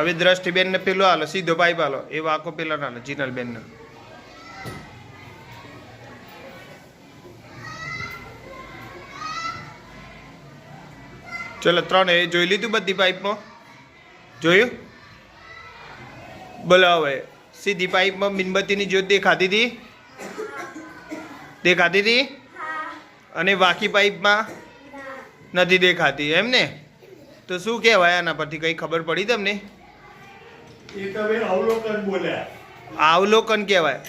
હવે દ્રષ્ટિબેનને પેલો હાલો સીધો પાઇપ હાલો એ વાકો પેલા ના જીનલબેનને. ચલો ત્રણ એ જોઈ લીધું બધી પાઇપમાં? જોયું? બોલો હવે સીધી પાઇપમાં મીણબત્તીની જ્યોત દેખાતી હતી? દેખાતી હતી? અને બાકી પાઇપમાં? નથી દેખાતી એમ ને? તો શું કહેવાય આના પરથી કંઈ ખબર પડી તમને? એ તમે અવલોકન બોલ્યા અવલોકન કહેવાય.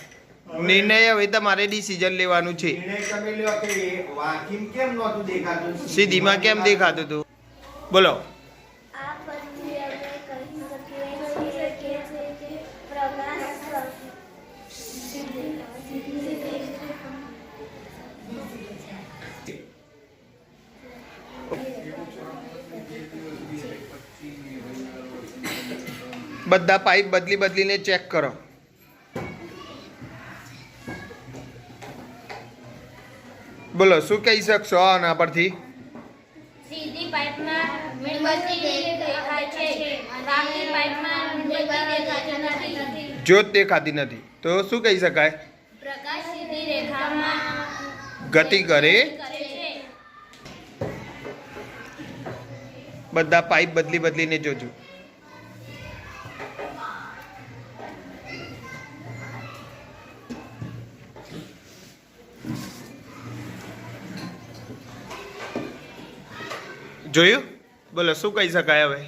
નિર્ણય હવે તમારે ડિસિઝન લેવાનું છે. નિર્ણય તમે લ્યો કે એ વાકીમ કેમ દેખાતું? સીધીમાં કેમ દેખાતું હતું બોલો. બધા પાઇપ બદલી બદલીને ચેક કરો. બોલો શું કહી શકશો આના પરથી? સીધી પાઇપમાં મીણબત્તી દેખાય છે. વાકી પાઇપમાં મીણબત્તી દેખાતી નથી. જ્યોત દેખાતી નથી તો શું કહી શકાય? પ્રકાશ સીધી રેખામાં ગતિ કરે. કરે બધા પાઇપ બદલી બદલીને જોજો. જોયું? બોલો શું કહી શકાય હવે?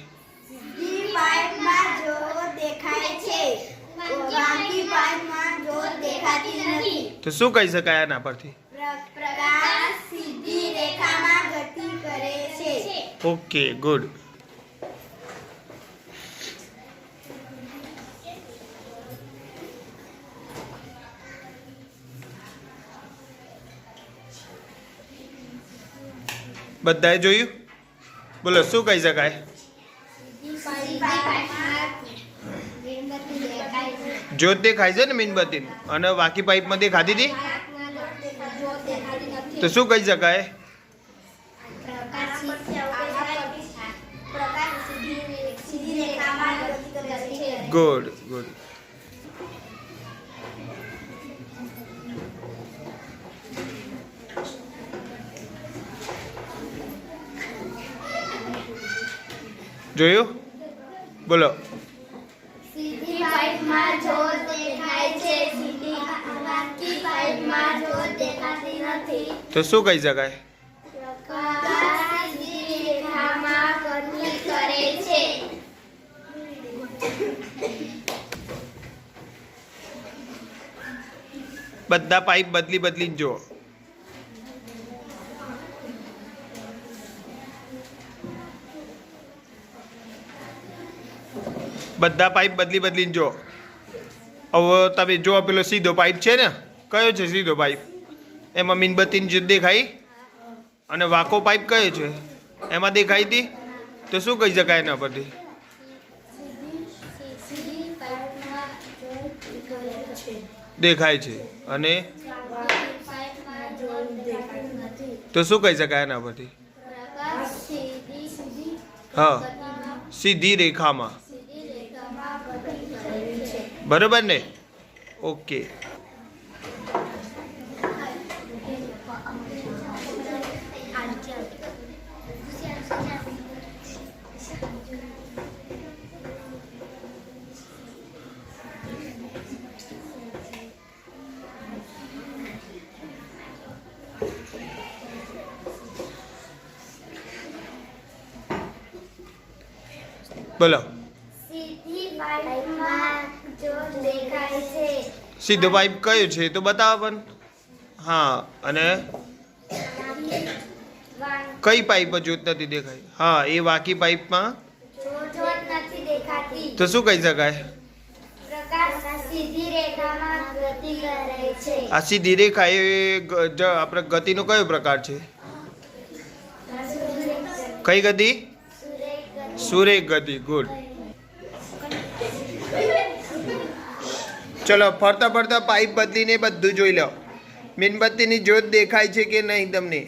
તો શું કહી શકાય આના પરથી? Okay good. બધાએ જોયું? બોલો, શું કહી શકાય? જ્યોત દેખાય છે ને મીણબત્તી? અને બાકી પાઇપમાંથી ખાધી હતી? તો શું કહી શકાય? ગુડ ગુડ જોયું? બોલો. સીધી પાઇપમાં જોત દેખાય છે સીધી વાકી પાઇપમાં જોત દેખાતી નથી. તો શું કહી શકાય? બધા પાઇપ બદલી બદલી જુઓ. બધા પાઇપ બદલી બદલીને જો. હવે તમે જો પેલો સીધો પાઇપ છે ને, કયો છે સીધો પાઇપ? એમાં મીણબત્તીની જ્યોત દેખાઈ? અને વાકો પાઇપ કયો છે? એમાં દેખાઈ હતી? તો શું કહી શકાય એના પરથી? દેખાય છે. અને? તો શું કહી શકાય એના પરથી? હા. સીધી રેખામાં. બરોબર ને? ઓકે. બોલો સીધી પાઇપમાં જોત દેખાય છે સીધો પાઇપ કયો છે તો બતાવો પણ. હા અને? કઈ પાઇપ જોત નથી દેખાય? હા એ વાકી પાઇપમાં જોત નથી દેખાતી તો શું કહી શકાય? આ સીધી રેખા એ આપણે ગતિનો કયો પ્રકાર છે? કઈ ગતિ. સુરેખ ગતિ ગુડ. ચલો ફરતા ફરતા પાઇપ બદલીને બધું જોઈ લો. મીણબત્તીની જ્યોત દેખાય છે કે નહીં તમને?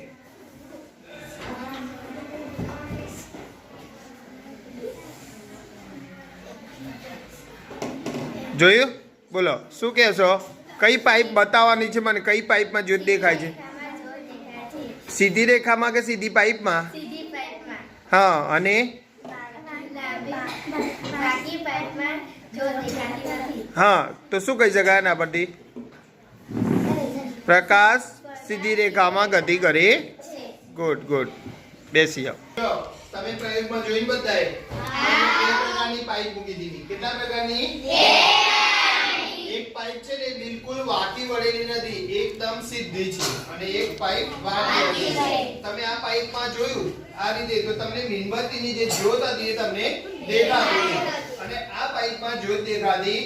જોયું? બોલો શું કહેશો? કઈ પાઇપ બતાવવાની છે મને? કઈ પાઇપમાં જ્યોત દેખાય છે? સીધી રેખામાં કે સીધી પાઇપમાં. હા અને? બાકી પાઇપમાં હા, તો શું કહી શકાય એના પરથી? પ્રકાશ સીધી રેખામાં ગતિ કરે. ગુડ ગુડ બેસી જાઓ. તમે પ્રયોગમાં જોઈને બતાય. પ્રકારની પાઇપ મૂકી કેટલા પ્રકારની? એક પાઇપ છે ને બિલકુલ વાકી વળેલી નથી, એકદમ સીધી છે. અને એક પાઇપ વાકી છે. તમે આ પાઇપમાં જોયું? આ રીતે. તો તમને મીણબત્તીની જે જ્યોત હતી એ તમને દેખાતી. અને આ પાઇપમાં જ્યોત દેખાતી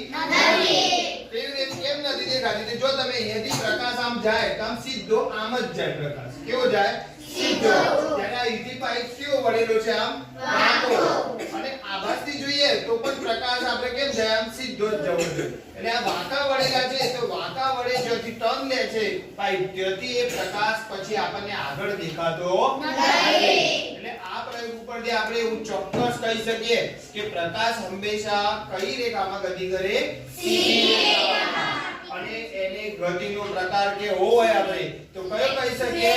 કેવી રીતે કેમ નથી દેખાતી જો તમે અહીંયાથી પ્રકાશ આમ જાય તો આમ સીધો આમ જ જાય પ્રકાશ. કેવો જાય? સીધો. જ્યારે આ ઈથી પાઇપ કેવો વળેલો છે આમ? વાંકો. અને આભાસથી જોઈએ તો પણ પ્રકાશ આપણે કેમ જાય? આમ સીધો જ જવો જોઈએ. એટલે આ વાંકા વળેલા છે તો વાંકા વડે જ્યાંથી ટર્ન લે છે. પાઇપ ત્યાંથી એ પ્રકાશ પછી આપણને આગળ દેખાતો એટલે આ ઉપરથી આપણે એવું ચોક્કસ કહી શકીએ કે પ્રકાશ હંમેશા કઈ રેખામાં ગતિ કરે? સીધી રેખામાં. અને એને ગતિનો પ્રકાર કેવો હોય આપણે તો કયો કહી શકીએ?